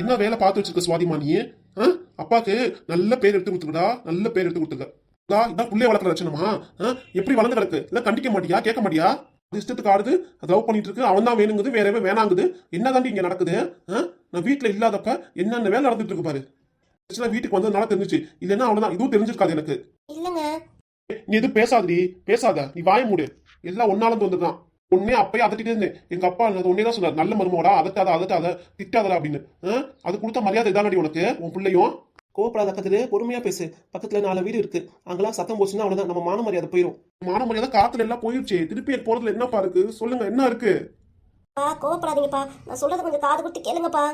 என்ன வேலை பார்த்து வச்சிருக்க சுவாதிமா நீ? அப்பாக்கு நல்ல பேர் எடுத்து கொடுத்துருடா நல்ல பேர் எடுத்து கொடுத்துருக்க. இதா இதான் புள்ளைய வளர்க்குற லட்சணமா? எப்படி வளர்ந்து கிடக்கு? இல்ல கண்டிக்க மாட்டியா? கேட்க மாட்டியா? அது இஷ்டத்துக்கு ஆடுது. லவ் பண்ணிட்டு இருக்கு. அவன் தான் வேணுங்குது. வேற எவன் வேணாங்குது. என்ன தாண்டி இங்க நடக்குது? நான் வீட்டுல இல்லாதப்ப என்னென்ன வேலை நடந்துட்டு இருக்கு பாரு. வீட்டுக்கு வந்ததுனால தெரிஞ்சுச்சு. இல்லைன்னா அவ்வளவுதான் இதுவும் தெரிஞ்சிருக்காது எனக்கு. இல்லைங்க. நீ எதுவும் பேசாதடி. பேசாத. நீ வாய மூடு. எல்லாம் ஒன்னால வந்துதான் உன்னே அப்பயே அதட்டிட்டே இருந்தேன். எங்க அப்பா அது ஒன்னே தான் சொன்னார். நல்ல மருமோடா அதட்டாத அதட்டாத திட்டாதடா அப்படின்னு? அது கொடுத்த மரியாதை இதானடி உனக்கு? உன் பிள்ளையும்? கோவப்படாத கத்துரு பொறுமையா பேசு. பக்கத்துல நாலு வீடு இருக்கு. அங்கெல்லாம் சத்தம் போச்சுன்னா அவ்வளவுதான். நம்ம மான மரியாதை போயிடும் மான மரியாதை காத்துல எல்லாம் போயிடுச்சு திருப்பி போறதுல என்னப்பா இருக்கு? சொல்லுங்க என்ன இருக்கு? பா கோவப்படாதீங்கப்பா. நான் சொல்றது கொஞ்சம் காது கொடுத்து கேளுங்கப்பா.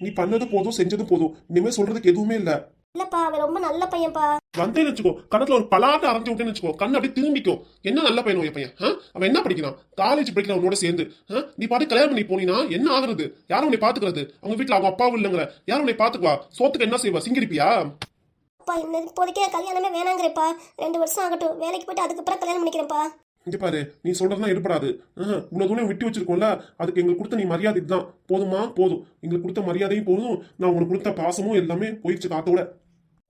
நீ பண்ணது போதும் செஞ்சது போதும். இனிமே சொல்றதுக்கு எதுவுமே இல்ல. இல்லப்பா அவன் ரொம்ப நல்ல பையன்ப்பா. வந்தேன்னு வச்சுக்கோ கணத்துல ஒரு பலாட்டை அரைஞ்சு விட்டேன்னு வச்சுக்கோ கண்ணு அப்படியே திரும்பிக்கும் என்ன நல்ல பையன் உன் பையன்? அவன் என்ன படிக்கிறான்? காலேஜ் படிக்கிறான் உன்னோட சேர்ந்து? நீ பாட்டு கல்யாணம் பண்ணி போனீனா என்ன ஆகுறது? யாரும் உன்னை பாத்துக்கிறது அவங்க வீட்டுல அவங்க அப்பாவும் இல்லைங்கிற. யாரும் உன்னை பாத்துக்குவா சோத்துக்கு என்ன செய்வா? சிங்கிரிப்பியா அப்பா இன்னும் இப்போதைக்கு கல்யாணமே வேணாங்கிறேப்பா. ரெண்டு வருஷம் ஆகட்டும். வேலைக்கு போயிட்டு அதுக்கப்புறம் கல்யாணம் பண்ணிக்கிறேன்ப்பா. இங்க பாரு நீ சொல்றதுலாம் எடுப்படாது இவ்வளவு தூரம் விட்டு வச்சிருக்கோம்ல அதுக்கு எங்களுக்கு கொடுத்த நீ மரியாதை இதுதான். போதுமா? போதும். எங்களுக்கு கொடுத்த மரியாதையும் போதும். நான் உனக்கு கொடுத்த பாசமும் எல்லாமே போயிடுச்சு காத்தோட.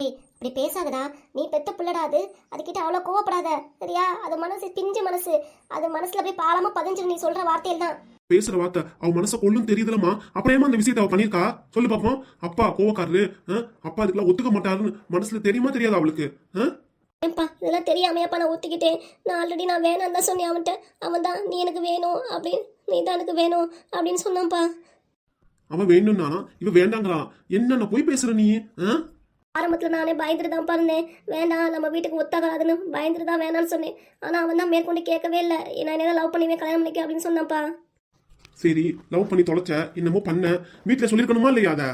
இப்படி பேசாதடா. நீ பெத்த பிள்ளடா அது. அதுக்கிட்ட அவ்வளோ கோவப்படாத சரியா? அது மனசு பிஞ்சு மனசு. அது மனசுல அப்படியே பாலமா பதிஞ்சிரு நீ சொல்ற வார்த்தையில் தான். பேசுற வார்த்தை அவ மனசை கொள்ளும் தெரியுதுலமா அப்புறம் ஏமா அந்த விஷயத்தை அவ பண்ணிருக்கா சொல்லு பாப்போம். அப்பா கோவக்காரரு அப்பா அதுக்கெல்லாம் ஒத்துக்க மாட்டாருன்னு மனசுல தெரியுமா தெரியாது அவளுக்கு? ஏன்பா இதெல்லாம் தெரியாமையாப்பா நான் ஒத்துக்கிட்டேன். நான் ஆல்ரெடி நான் வேணாம் தான் சொன்னேன் அவன்கிட்ட. அவன் தான் நீ எனக்கு வேணும் அப்படின்னு நீ தான் எனக்கு வேணும் அப்படின்னு சொன்னான்ப்பா. அவன் வேணும்னா இவ வேண்டாங்கிறான். என்னென்ன போய் பேசுற நீ? ஆஹ்? ஆரம்பத்தில் நானே பயந்துட்டு தான் இருந்தேன் வேண்டாம் நம்ம வீட்டுக்கு ஒத்தாகாதுன்னு பயந்துட்டு தான் வேணாம்னு சொன்னேன். ஆனால் அவன் தான் மேற்கொண்டு கேட்கவே இல்லை. நான் என்ன லவ் பண்ணுவேன் கல்யாணம் பண்ணிக்க அப்படின்னு சொன்னான்ப்பா. சரி லவ் பண்ணி தொலைச்ச என்னமோ பண்ண. வீட்டுல சொல்லிருக்கணுமா இல்லையா அத?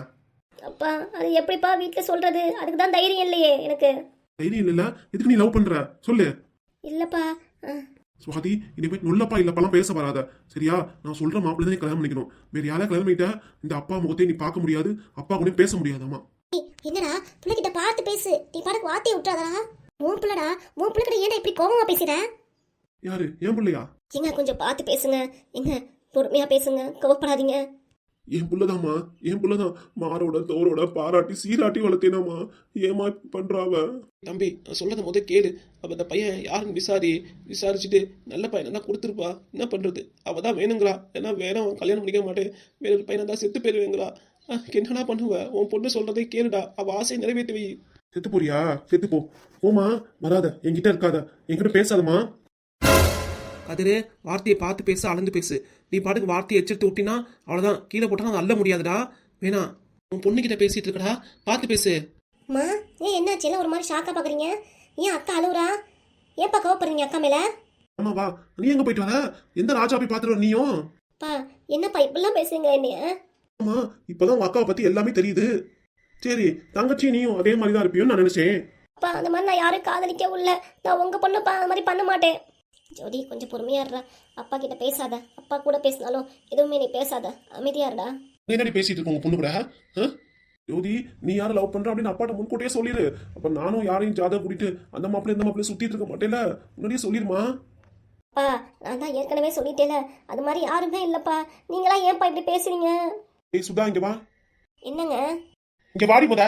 அப்பா அது எப்படிப்பா வீட்டில் சொல்கிறது அதுக்கு தான் தைரியம் இல்லையே எனக்கு. தைரியம் இல்ல எதுக்கு நீ லவ் பண்ற? சொல்லு. இல்லைப்பா சுவாதி இனிமே நொல்லப்பா இல்லப்பெல்லாம் பேச வராத. சரியா? நான் சொல்ற மாப்பிள்ளை தான் கல்யாணம் பண்ணிக்கணும். வேற யாரையா கல்யாணம் பண்ணிட்டா இந்த அப்பா முகத்தை நீ பார்க்க முடியாது. அப்பா கூட பேச முடியாதாம்மா ஏய், என்னடா? பிள்ளைகிட்ட பார்த்து பேசு. நீ பாட்டுக்கு வார்த்தையை விட்டுறாதடா. உன் பிள்ளடா உன் பிள்ளைகிட்ட ஏன்டா இப்படி கோவமா பேசுற? யாரு? ஏன் பிள்ளையா? ஏங்க கொஞ்சம் பார்த்து பேசுங்க. எங்க பொறுமையா பேசுங்க. கோவப்படாதீங்க என் புள்ளதாம்மா. என் புள்ளதான். மாரோட தோரோட பாராட்டி சீராட்டி வளர்த்தேனாமா ஏமா பண்றாவ? தம்பி நான் சொல்றத முத கேளு. அவ அந்த பையன் யாருன்னு விசாரி விசாரிச்சுட்டு நல்ல பையனை தான் கொடுத்துருப்பா. என்ன பண்றது? அவ தான் வேணுங்கிறா. ஏன்னா வேணும் கல்யாணம் பண்ணிக்க மாட்டேன். வேற ஒரு பையனை தான் செத்து போயிருவேங்கிறா. என்னடா பண்ணுவ. உன் பொண்ணு சொல்றதை கேளுடா. அவ ஆசையை நிறைவேற்றி வை. செத்து போறியா? செத்து போ. போமா வராத. என்கிட்ட இருக்காத. என்கிட்ட பேசாதம்மா. கதிரு வார்த்தையை பார்த்து பேசு அளந்து பேசு. நீ பாட்டுக்கு வார்த்தையை எச்சரித்து விட்டினா அவ்வளோதான் கீழே போட்டா அள்ள முடியாதுடா. வேணாம் உன் பொண்ணுகிட்ட பேசிட்டு இருக்கடா. பார்த்து பேசு. அம்மா ஏன் என்னாச்சு? எல்லாம் ஒரு மாதிரி ஷாக்கா பாக்குறீங்க? ஏன் அக்கா அழுவுறா? ஏன்ப்பா கோவப்படுறீங்க அக்கா மேல? ஆமா வா. நீ எங்க போயிட்டு வர? எந்த ராஜா போய் பாத்துட்டு நீயும்? பா என்னப்பா இப்படிலாம் பேசுறீங்க என்னைய? ஆமா இப்பதான் உங்க அக்காவை பத்தி எல்லாமே தெரியுது. சரி தங்கச்சி நீயும் அதே மாதிரி தான் இருப்பியோன்னு நான் நினைச்சேன். அப்பா அந்த மாதிரி நான் யாரும் காதலிக்கவும் இல்லை நான் உங்க பொண்ணுப்பா அந்த மாதிரி பண்ண மாட்டேன். ஜோதி கொஞ்சம் பொறுமையா இருடா. அப்பா கிட்ட பேசாத. அப்பா கூட பேசினாலும் எதுவுமே நீ பேசாத. அமைதியா இருடா. நீ என்னடி பேசிட்டு இருக்க உங்க பொண்ணு கூட? ஆ? யோதி நீ யாரை லவ் பண்ற அப்படின்னு அப்பாட்ட முன்கூட்டியே சொல்லிடு அப்ப நானும் யாரையும் ஜாதக கூட்டிட்டு அந்த மாப்பிள்ளை இந்த மாப்பிள்ளை சுத்திட்டு இருக்க மாட்டேல முன்னாடியே சொல்லிருமா? அப்பா நான் தான் ஏற்கனவே சொல்லிட்டேல அது மாதிரி யாருமே இல்லப்பா. நீங்களா ஏன்ப்பா இப்படி பேசுறீங்க? ஏய் சுதா இங்க வா. என்னங்க? இங்க வாடி முத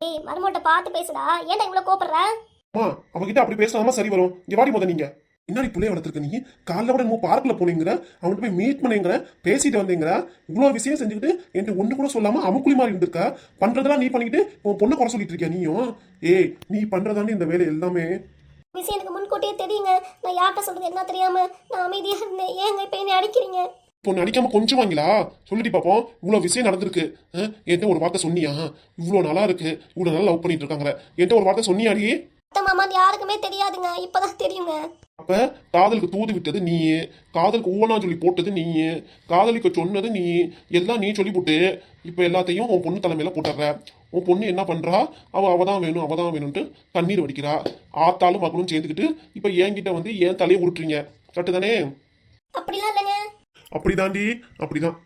ஏய் மருமோட்ட பார்த்து பேசுடா. ஏன்டா இவ்வளவு கோபப்படுற அம்மா அவகிட்ட அப்படி பேசாம சரி வரும். இங்க வாடி முத நீங்க. என்னடி பிள்ளைய வளர்த்துருக்க நீ? காலைல கூட என்னமோ பார்க்ல போனீங்கிற அவன்கிட்ட போய் மீட் பண்ணீங்கிற பேசிட்டு வந்தீங்கிற இவ்வளவு விஷயம் செஞ்சுக்கிட்டு என்கிட்ட ஒண்ணு கூட சொல்லாம அமுக்குழி மாதிரி இருந்திருக்க. பண்றதெல்லாம் நீ பண்ணிக்கிட்டு உன் பொண்ணை குறை சொல்லிட்டு இருக்கியா நீயும்? ஏய் நீ பண்றதாண்டி இந்த வேலை எல்லாமே. விஷயம் எனக்கு முன்கூட்டியே தெரியுங்க. நான் யார்கிட்ட சொல்றது என்ன தெரியாம நான் அமைதியா இருந்தேன். ஏங்க இப்ப என்ன அடிக்கிறீங்க? பொண்ணு அடிக்காம கொஞ்சம் வாங்கிலா? சொல்லிட்டு பாப்போம். இவ்வளவு விஷயம் நடந்திருக்கு. என்கிட்ட ஒரு வார்த்தை சொன்னியா? இவ்வளவு நல்லா இருக்கு. இவ்வளவு நல்லா லவ் பண்ணிட்டு இருக்காங்க என்கிட்ட ஒரு வார்த்தை சொன்னியாடி? யாருக்குமே தெரியாதுங்க. இப்பதான் தெரியுங்க. அப்ப காதலுக்கு தூது விட்டது நீ. காதலுக்கு ஊவனா சொல்லி போட்டது நீ. காதலிக்க சொன்னது நீ. எல்லாம் நீ சொல்லி போட்டு இப்ப எல்லாத்தையும் உன் பொண்ணு தலைமையில போட்டுற உன் பொண்ணு என்ன பண்றா? அவ தான் வேணும் அவ தான் வேணும்ட்டு கண்ணீர் வடிக்கிறா. ஆத்தாலும் மகளும் சேர்ந்துக்கிட்டு இப்ப என்கிட்ட வந்து ஏன் தலையை உருட்டுறீங்க. கரெக்டு தானே? அப்படிலாம் இல்லைங்க. அப்படிதாண்டி அப்படிதான்.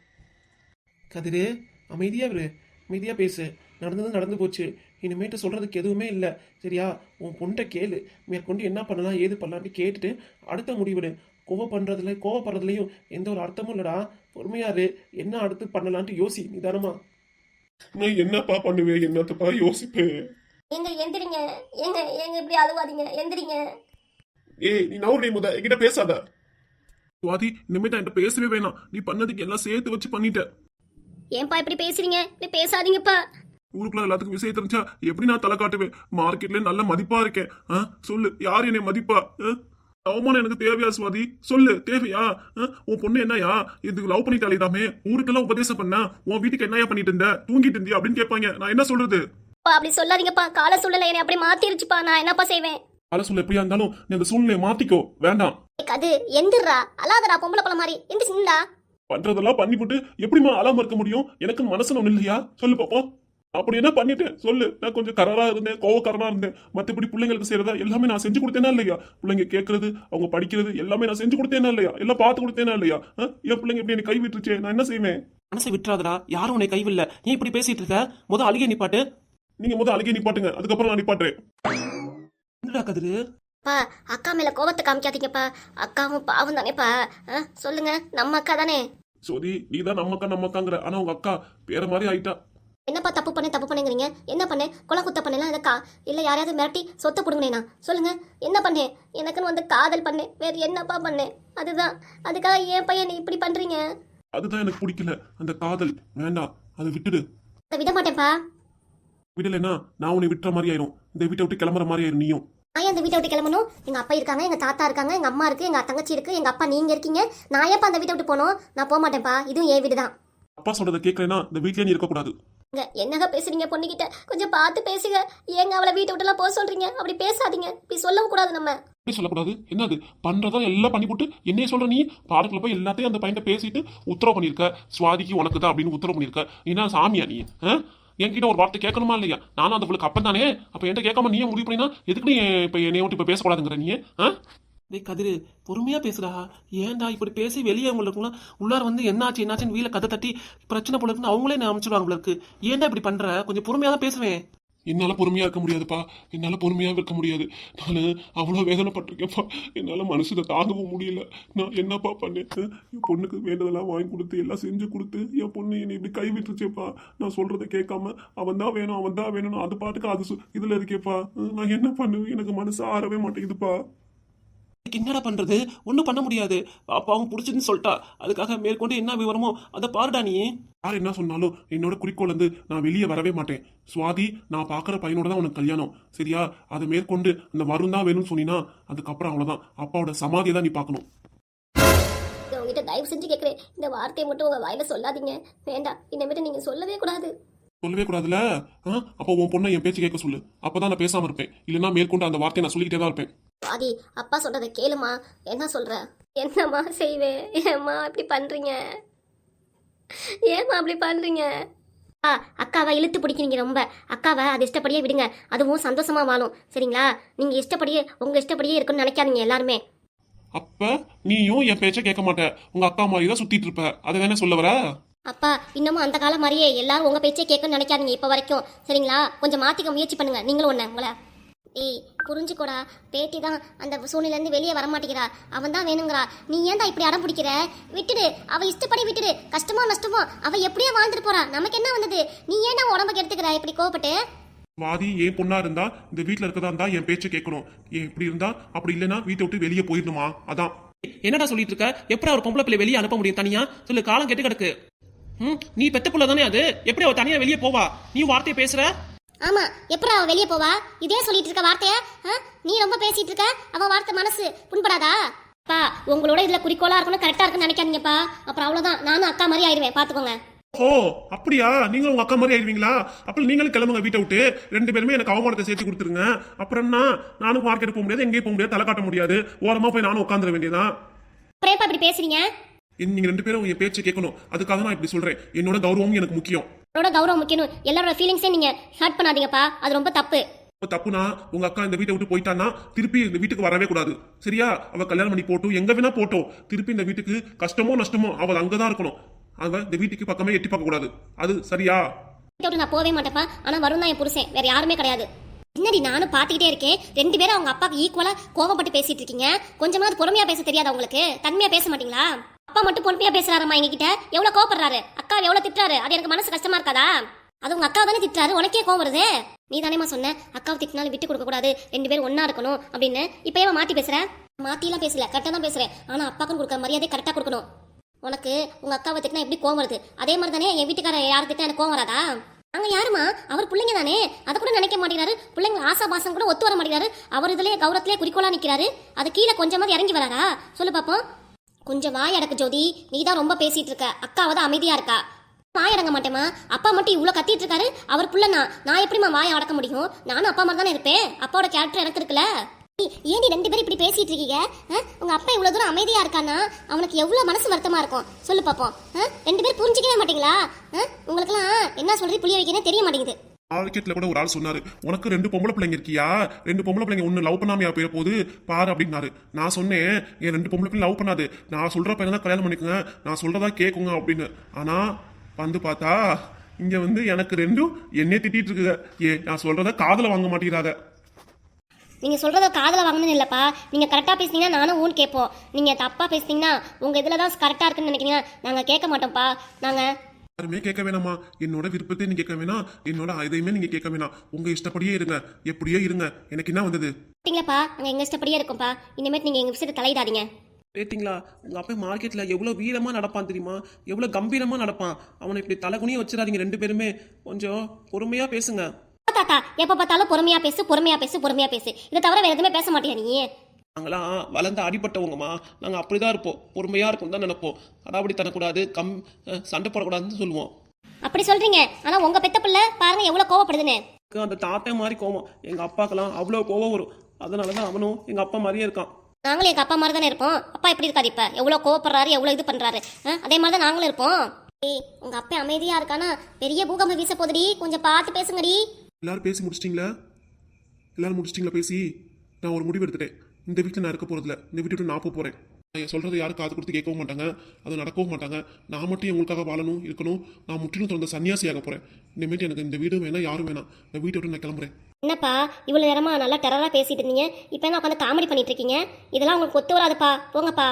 கதிரு அமைதியா இரு. அமைதியா பேசு. நடந்தது நடந்து போச்சு. இனிமேட்டு சொல்றதுக்கு எதுவுமே இல்லை. சரியா? உன் பொண்ணை கேளு. மேற்கொண்டு என்ன பண்ணலாம் ஏது பண்ணலாம்னு கேட்டுட்டு அடுத்த முடிவெடு. கோவம் பண்றதுல கோவப்படுறதுலையும் எந்த ஒரு அர்த்தமும் இல்லடா. பொறுமையா இரு. என்ன அடுத்து பண்ணலான்ட்டு யோசி நிதானமா. நான் என்னப்பா பண்ணுவேன் என்னத்தப்பா யோசிப்பேன் எங்க எந்திரிங்க. எங்க எங்க இப்படி அழுவாதீங்க. எந்திரிங்க. ஏய் நீ நவுறி முத. என்கிட்ட பேசாத. சுவாதி இனிமே தான் என்கிட்ட பேசவே வேணாம். நீ பண்ணதுக்கு எல்லாம் சேர்த்து வச்சு பண்ணிட்ட. ஏன்பா இப்படி பேசுறீங்க? இப்படி பேசாதீங்கப்பா. ஊருக்குள்ள எல்லாத்துக்கும் விஷயம் தெரிஞ்சா எப்படி நான் தலை காட்டுவேன்? மார்க்கெட்ல நல்ல மதிப்பா இருக்கேன்? சொல்லு யார் என்னை மதிப்பா? அவமானம் எனக்கு தேவையா சுவாதி? சொல்லு தேவையா? உன் பொண்ணு என்னையா? இதுக்கு லவ் பண்ணிட்டாலேதாமே ஊருக்கெல்லாம் உபதேசம் பண்ணா உன் வீட்டுக்கு என்னையா பண்ணிட்டு இருந்த? தூங்கிட்டு இருந்தியா அப்படின்னு கேட்பாங்க. நான் என்ன சொல்றது? அப்பா அப்படி சொல்லாதீங்கப்பா. கால சூழ்நிலை என்னை அப்படி மாத்திருச்சுப்பா. நான் என்னப்பா செய்வேன்? அல சொல்ல எப்படியா இருந்தாலும் நீ அந்த சூழ்நிலையை மாத்திக்கோ. வேண்டாம். அது எந்திரா அலாதடா பொம்பளை பழ மாதிரி. எந்திரிச்சு நின்றா பண்றதெல்லாம் பண்ணிவிட்டு எப்படிம்மா அலாம இருக்க முடியும்? எனக்கு மனசுல ஒண்ணு இல்லையா? சொல்லு பாப்போம் அப்படி என்ன பண்ணிட்டேன்? சொல்லு. நான் கொஞ்சம் கரரா இருந்தேன் கோவக்காரனா இருந்தேன். மத்தபடி பிள்ளைங்களுக்கு செய்யறதா எல்லாமே நான் செஞ்சு கொடுத்தேனா இல்லையா? பிள்ளைங்க கேட்கறது அவங்க படிக்கிறது எல்லாமே நான் செஞ்சு கொடுத்தேனா இல்லையா? எல்லாம் பார்த்து கொடுத்தேனா இல்லையா? என் பிள்ளைங்க எப்படி என்னை கை விட்டுருச்சே நான் என்ன செய்வேன்? மனசை விட்டுறாதடா. யாரும் உன்னை கைவில்ல ஏன் இப்படி பேசிட்டு இருக்க? முத அழுகை நிப்பாட்டு. நீங்க முதல் அழுகி நிப்பாட்டுங்க. அதுக்கப்புறம் நான் நிப்பாட்டுறேன். என்னடா கதிரு? பா அக்கா மேல கோபத்தை காமிக்காதீங்கப்பா. அக்காவும் பாவம் தானேப்பா. ஆ, சொல்லுங்க நம்ம அக்கா தானே? சோதி நீ தான் நம்மக்கா நம்மக்காங்கிற ஆனா உங்க அக்கா பேர மாதிரி ஆயிட்டா. என்னப்பா தப்பு பண்ண தப்பு பண்ணுங்கிறீங்க? என்ன பண்ணேன் கொலை குத்த பண்ணலாம் இதக்கா இல்ல யாரையாவது மிரட்டி சொத்தை கொடுங்கண்ணா சொல்லுங்க என்ன பண்ணேன்? எனக்குன்னு வந்து காதல் பண்ணேன். வேற என்னப்பா பண்ணேன்? அதுதான். அதுக்காக ஏன் பையன் நீ இப்படி பண்றீங்க? அதுதான் எனக்கு பிடிக்கல. அந்த காதல். வேண்டாம். அதை விட்டுடு. அதை விட மாட்டேன்ப்பா. விடலைன்னா நான் உன்னை விட்டுற மாதிரி ஆயிரும். இந்த வீட்டை விட்டு கிளம்புற மாதிரி ஆயிரும் நீயும். நான் அந்த வீட்டை விட்டு கிளம்பணும்? எங்க அப்பா இருக்காங்க எங்க தாத்தா இருக்காங்க எங்க அம்மா இருக்கு எங்க தங்கச்சி இருக்கு எங்க அப்பா நீங்க இருக்கீங்க. நான் ஏன்ப்பா அந்த வீட்டை விட்டு போகணும்? நான் போக மாட்டேன்ப்பா. இதுவும் என் வீடு தான். அப்பா சொல்றதை கேட்கலன்னா இந்த வீட்லயே நீ இருக்கக்கூடாது. இங்க என்னங்க பேசுறீங்க பொண்ணுகிட்ட? கொஞ்சம் பார்த்து பேசுங்க. ஏங்க அவளை வீட்டை விட்டுலாம் போக சொல்றீங்க? அப்படி பேசாதீங்க. இப்படி சொல்லவும் கூடாது நம்ம. எப்படி சொல்லக்கூடாது. என்னது? பண்றதா எல்லாம் பண்ணி போட்டு என்னைய சொல்ற நீ? பாடத்துல போய் எல்லாத்தையும் அந்த பையன் பேசிட்டு உத்தரவு பண்ணிருக்க சுவாதிக்கு உனக்கு தான் அப்படின்னு உத்தரவு பண்ணிருக்க என்ன சாமியா நீ? ஆ? என்கிட்ட ஒரு வார்த்தை கேட்கணுமா இல்லையா? நானும் அந்த பிள்ளைக்கு அப்பன் தானே. அப்போ என்கிட்ட கேட்காம நீயே முடிவு பண்ணினா எதுக்கு நீ இப்போ என்னை விட்டு இப்போ பேசக்கூடாதுங்கிற நீ ஆ? டேய் கதிர் பொறுமையா பேசுடா. ஏன்டா இப்படி பேசி வெளியே உங்களுக்குலாம் உள்ளார வந்து என்னாச்சு என்னாச்சுன்னு வீல கதை தட்டி பிரச்சனை போல இருக்குன்னு அவங்களே நான் அமைச்சிடுவாங்க உங்களுக்கு ஏன்டா இப்படி பண்ற? கொஞ்சம் பொறுமையா தான் பேசுவேன். என்னால் பொறுமையாக இருக்க முடியாதுப்பா. என்னால் பொறுமையாக இருக்க முடியாது. நான் அவ்வளோ வேதனைப்பட்டிருக்கேன்ப்பா. என்னால் மனசில் தாங்கவும் முடியல. நான் என்னப்பா பண்ணேன்? என் பொண்ணுக்கு வேண்டதெல்லாம் வாங்கி கொடுத்து எல்லாம் செஞ்சு கொடுத்து என் பொண்ணு என்னை இப்படி கை விட்டுருச்சேப்பா. நான் சொல்றதை கேட்காம அவன் தான் வேணும் அவன் தான் வேணும் அது பாட்டுக்கு அது சு- இருக்கேப்பா. நான் என்ன பண்ணுவேன்? எனக்கு மனசு ஆறவே மாட்டேங்குதுப்பா. என்னடா பண்றது? ஒன்றும் பண்ண முடியாது. பாப்பாவும் பிடிச்சதுன்னு சொல்லிட்டா. அதுக்காக மேற்கொண்டு என்ன விவரமோ அதை பாருடா நீ. யார் என்ன சொன்னாலும் என்னோட குறிக்கோள் வந்து நான் வெளியே வரவே மாட்டேன். சுவாதி நான் பார்க்குற பையனோட தான் உனக்கு கல்யாணம். சரியா? அதை மேற்கொண்டு அந்த வரும் தான் வேணும்னு சொன்னீங்கன்னா அதுக்கப்புறம் அவ்வளோதான் அப்பாவோட சமாதியை தான் நீ பார்க்கணும் உங்ககிட்ட தயவு செஞ்சு கேட்குறேன் இந்த வார்த்தையை மட்டும் உங்க வாயில சொல்லாதீங்க. வேண்டாம். இனிமேட்டு நீங்க சொல்லவே கூடாது. சொல்லவே கூடாதுல அப்போ உன் பொண்ணை என் பேச்சு கேட்க சொல்லு. அப்பதான் நான் பேசாம இருப்பேன். இல்லைன்னா மேற்கொண்டு அந்த வார்த்தையை நான் சொல்லிக்கிட்டே தான் இருப்பேன். ஆதி அப்பா சொல்றத கேளுமா. என்ன சொல்ற? என்னம்மா செய்வேன் ஏம்மா இப்படி பண்றீங்க? ஏம்மா அப்படி பண்றீங்க? ஆ அக்காவை இழுத்து பிடிக்கிறீங்க ரொம்ப. அக்காவை அது இஷ்டப்படியே விடுங்க. அதுவும் சந்தோஷமா வாழும். சரிங்களா? நீங்க இஷ்டப்படியே உங்க இஷ்டப்படியே இருக்குன்னு நினைக்காதீங்க எல்லாருமே. அப்ப நீயும் என் பேச்சை கேட்க மாட்ட. உங்க அக்கா மாதிரி தான் சுத்திட்டு இருப்ப. அதை தானே சொல்ல வர? அப்பா இன்னமும் அந்த காலம் மாதிரியே எல்லாரும் உங்க பேச்சே கேட்கணும்னு நினைக்காதீங்க இப்போ வரைக்கும். சரிங்களா? கொஞ்சம் மாத்திக்க முயற்சி பண்ணுங்க. நீங்களும் ஒண்ணு உங்களை. ஏய் புரிஞ்சுக்கோடா. பேட்டி தான் அந்த சூழ்நிலேருந்து வெளியே வர மாட்டேங்கிறா அவன் தான் வேணுங்கிறா. நீ ஏன்டா இப்படி அடம் பிடிக்கிற? விட்டுடு. அவ இஷ்டப்படி விட்டுடு. கஷ்டமோ நஷ்டமோ அவ எப்படியோ வாழ்ந்துட்டு போறா. நமக்கு என்ன வந்தது? நீ ஏன்டா உடம்புக்கு எடுத்துக்கிற? இப்படி கோவப்பட்டு. வாதி என் பொண்ணா இருந்தா இந்த வீட்ல இருக்கதா இருந்தா என் பேச்சை கேட்கணும். ஏன் இப்படி இருந்தா? அப்படி இல்லைன்னா வீட்டை விட்டு வெளியே போயிடணுமா? அதான். என்னடா சொல்லிட்டு இருக்க? எப்படி ஒரு பொம்பளை பிள்ளை வெளியே அனுப்ப முடியும் தனியா? சொல்லு காலம் கெட்டு கிடக்கு. ம் நீ பெத்த புள்ள தானே அது? எப்படி அவ தனியா வெளியே போவா? நீ வார்த்தையை பேசுற? ஆமா எப்படி அவ வெளியே போவா? இதே சொல்லிட்டு இருக்க வார்த்தைய? நீ ரொம்ப பேசிட்டு இருக்க? அவ வார்த்தை மனசு புண்படாதா? பா உங்களோட இதுல குறிக்கோளா இருக்கணும் கரெக்டா இருக்குன்னு நினைக்காதீங்கப்பா. அப்புறம் அவ்வளவுதான். நானும் அக்கா மாதிரி ஆயிடுவேன். பாத்துக்கோங்க. ஓ அப்படியா? நீங்களும் உங்க அக்கா மாதிரி ஆயிடுவீங்களா? அப்ப நீங்களும் கிளம்புங்க வீட்டை விட்டு. ரெண்டு பேருமே எனக்கு அவமானத்தை சேர்த்து கொடுத்துருங்க. அப்புறம்னா நானும் மார்க்கெட் போக முடியாது எங்கேயும் போக முடியாது தலை காட்ட முடியாது. ஓரமா போய் நானும் உட்காந்துட வேண்டியதான் அப்புறம் இப்படி பேசுறீங்க? நீங்க ரெண்டு பேரும் என் பேச்சை கேட்கணும். அதுக்காக நான் இப்படி சொல்றேன். என்னோட கௌரவம் எனக்கு முக்கியம். உங்களோட கௌரவம் முக்கியம் எல்லாரோட ஃபீலிங்ஸே நீங்க ஹர்ட் பண்ணாதீங்கப்பா. அது ரொம்ப தப்பு. தப்புனா உங்க அக்கா இந்த வீட்டை விட்டு போயிட்டான்னா திருப்பி இந்த வீட்டுக்கு வரவே கூடாது. சரியா? அவ கல்யாணம் பண்ணி போட்டும். எங்க வேணா போட்டோம். திருப்பி இந்த வீட்டுக்கு கஷ்டமோ நஷ்டமோ அவள் அங்கதான் இருக்கணும். அவ இந்த வீட்டுக்கு பக்கமே எட்டி பார்க்க கூடாது. அது சரியா? நான் போவே மாட்டேப்பா ஆனா வரும் தான் என் புருஷன். வேற யாருமே கிடையாது. என்னடி நானும் பார்த்துக்கிட்டே இருக்கேன். ரெண்டு பேரும் அவங்க அப்பாக்கு ஈக்குவலா கோவப்பட்டு பேசிட்டு இருக்கீங்க. கொஞ்சமாவது பொறுமையா பேச தெரியாதா உங்களுக்கு? தன்மையா பேச மாட்டீங்களா? அப்பா மட்டும் பொறுமையா பேசுறாருமா எங்ககிட்ட எவ்வளவு கோவப்படுறாரு? அக்கா எவ்வளவு திட்டுறாரு? அது எனக்கு மனசு கஷ்டமா இருக்காதா? அது உங்க அக்கா தானே திட்டுறாரு? உனக்கே கோவம் வருதே? நீ தானேமா சொன்ன அக்காவை திட்டினாலும் விட்டு கொடுக்க கூடாது ரெண்டு பேரும் ஒன்னா இருக்கணும் அப்படின்னு. இப்ப ஏன் மாத்தி பேசுற? மாத்திலாம் பேசல கரெக்டா தான் பேசுறேன். ஆனா அப்பாக்கும் கொடுக்குற மரியாதை கரெக்டா கொடுக்கணும். உனக்கு உங்க அக்காவை திட்டினா எப்படி கோவம் வருது? அதே மாதிரி தானே என் வீட்டுக்காரர் யார் திட்டினா எனக்கு கோவம் வராதா? அங்க யாருமா அவர் பிள்ளைங்க தானே. அதை கூட நினைக்க மாட்டேங்கிறாரு. பிள்ளைங்க ஆசா பாசம் கூட ஒத்து வர மாட்டேங்கிறாரு. அவர் இதுலயே கௌரவத்திலே குறிக்கோளா நிக்கிறாரு. அது கீழே கொஞ்சமாவது இறங்கி வராரா? சொல்லு பாப்போம். கொஞ்சம் வாய் அடக்கு ஜோதி. நீ தான் ரொம்ப பேசிட்டு இருக்க அக்காவை தான் அமைதியா இருக்கா? வாய் அடங்க மாட்டேமா அப்பா மட்டும் இவ்வளோ கத்திட்டு இருக்காரு அவர் புள்ள நான் நான் எப்படிம்மா வாய் அடக்க முடியும்? நானும் அப்பா மாதிரி தானே இருப்பேன். அப்பாவோட கேரக்டர் எனக்கு இருக்குல்ல. ஏன் நீ ரெண்டு பேரும் இப்படி பேசிட்டு இருக்கீங்க ஆ? உங்க அப்பா இவ்வளவு தூரம் அமைதியா இருக்கானா அவனுக்கு எவ்வளவு மனசு வருத்தமா இருக்கும். சொல்லு பாப்போம். ஆ? ரெண்டு பேரும் புரிஞ்சுக்கவே மாட்டீங்களா? ஆ? உங்களுக்கெல்லாம் என்ன சொல்றது புரிய வைக்கணும் தெரிய மாட்டேங்குது. மார்க்கெட்ல கூட ஒரு ஆள் சொன்னாரு உனக்கு ரெண்டு பொம்பளை பிள்ளைங்க இருக்கியா? ரெண்டு பொம்பளை பிள்ளைங்க ஒன்று லவ் பண்ணாமையா போயிட போகுது பாரு அப்படின்னாரு. நான் சொன்னேன் என் ரெண்டு பொம்பளை பிள்ளை லவ் பண்ணாது. நான் சொல்ற பையன் தான் கல்யாணம் பண்ணிக்கோங்க. நான் சொல்றதா கேட்குங்க அப்படின்னு. ஆனா வந்து பார்த்தா இங்க வந்து எனக்கு ரெண்டும் என்னே திட்டிட்டு இருக்குங்க. ஏ நான் சொல்றத காதல வாங்க மாட்டேங்கிறாங்க. நீங்க சொல்றத காதில் வாங்கணும்னு இல்லப்பா. நீங்க கரெக்டா பேசுனீங்கன்னா நானும் ஊன் கேட்போம். நீங்க தப்பா பேசுனீங்கன்னா உங்க இதில் தான் கரெக்டா இருக்குன்னு நினைக்கிறீங்க. நாங்க கேட்க மாட்டோம்ப்பா. நாங்க யாருமே கேட்க வேணாமா? என்னோட விருப்பத்தை நீங்க கேட்க வேணாம். என்னோட இதையுமே நீங்க கேட்க வேணாம். உங்க இஷ்டப்படியே இருங்க. எப்படியோ இருங்க. எனக்கு என்ன வந்தது? பார்த்தீங்களாப்பா நாங்க எங்க இஷ்டப்படியே இருக்கோம்ப்பா இனிமேட்டு நீங்க எங்க விஷயத்தை தலையிடாதீங்க. கேட்டிங்களா? உங்கள் அப்பா மார்க்கெட்டில் எவ்வளோ வீரமாக நடப்பான் தெரியுமா? எவ்வளோ கம்பீரமாக நடப்பான். அவனை இப்படி தலைகுனியே வச்சிடாதீங்க ரெண்டு பேருமே. கொஞ்சம் பொறுமையாக பேசுங்க. தாத்தா. எப்ப பார்த்தாலும் பொறுமையா பேசு பொறுமையா பேசு பொறுமையா பேசு. இதை தவிர வேற எதுவுமே பேச மாட்டியா நீ? நாங்களாம் வளர்ந்து அடிபட்டவங்கம்மா. நாங்கள் அப்படி தான் இருப்போம். பொறுமையாக இருக்கும் தான் நினைப்போம். அடாவடி தரக்கூடாது. கம் சண்டை போடக்கூடாதுன்னு சொல்லுவோம். அப்படி சொல்றீங்க. ஆனா உங்க பெத்த பிள்ளை பாருங்க எவ்வளவு கோவப்படுதுன்னு. அந்த தாத்தா மாதிரி கோவம். எங்கள் அப்பாக்கெல்லாம் அவ்வளோ கோவம் வரும். அதனால தான் அவனும் எங்கள் அப்பா மாதிரியே இருக்கான். நாங்களும் எங்க அப்பா மாதிரி தானே இருப்போம். அப்பா எப்படி இருக்காரு இப்ப? எவ்வளவு கோவப்படுறாரு எவ்வளவு இது பண்றாரு? ஆ, அதே மாதிரி தான் நாங்களும் இருப்போம். ஏய் உங்க அப்பா அமைதியா இருக்கானா? பெரிய பூகம்பம் வீச போகுதுடி. கொஞ்சம் பார்த்து பேசுங்கடி. எல்லாரும் பேசி முடிச்சிட்டிங்களா? எல்லாரும் முடிச்சிட்டிங்களா பேசி? நான் ஒரு முடிவு எடுத்துட்டேன். இந்த வீட்டில் நான் இருக்க போகிறதில்ல இந்த வீட்டை விட்டு நான் போக போகிறேன் நான் சொல்கிறத யாரும் காது கொடுத்து கேட்கவும் மாட்டாங்க. அது நடக்கவும் மாட்டாங்க. நான் மட்டும் உங்களுக்காக வாழணும் இருக்கணும். நான் முற்றிலும் திறந்த சன்னியாசியாக போகிறேன் இனிமேட்டு எனக்கு இந்த வீடும் வேணாம் யாரும் வேணாம். இந்த வீட்டை விட்டு நான் கிளம்புறேன். என்னப்பா இவ்வளோ நேரமா நல்லா டெரராக பேசிட்டு இருந்தீங்க. இப்போ என்ன உட்காந்து காமெடி பண்ணிட்டு இருக்கீங்க? இதெல்லாம் உங்களுக்கு ஒத்து வராதுப்பா. போங்கப்பா.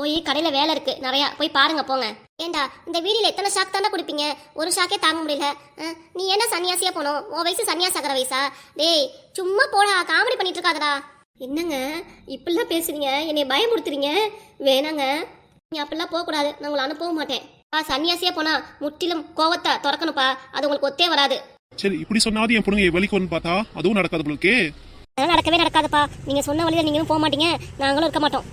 போய் கடையில் வேலை இருக்கு. நிறையா. போய் பாருங்க போங்க. ஏண்டா இந்த வீடியில் எத்தனை ஷாக் தானே குடிப்பீங்க? ஒரு ஷாக்கே தாங்க முடியல. நீ என்ன சன்னியாசியா போனோம்? உன் வயசு சன்னியாசி ஆகிற வயசா? டேய் சும்மா போடா. காமெடி பண்ணிட்டு இருக்காதடா. என்னங்க? இப்படிலாம் பேசுறீங்க? என்னை பயமுறுத்துறீங்க? வேணாங்க. நீ அப்படிலாம் போகக்கூடாது. நான் உங்களை அனுப்பவும் மாட்டேன். பா சன்னியாசியா போனா முற்றிலும் கோவத்தை திறக்கணும்ப்பா. அது உங்களுக்கு ஒத்தே வராது. சரி இப்படி சொன்னாவது என் பொண்ணுங்க வலிக்கு வந்து பார்த்தா அதுவும் நடக்காது உங்களுக்கு அதெல்லாம் நடக்கவே நடக்காதுப்பா. நீங்க சொன்ன வழியில நீங்களும் போக மாட்டீங்க. நாங்களும் இருக்க மாட்டோம்.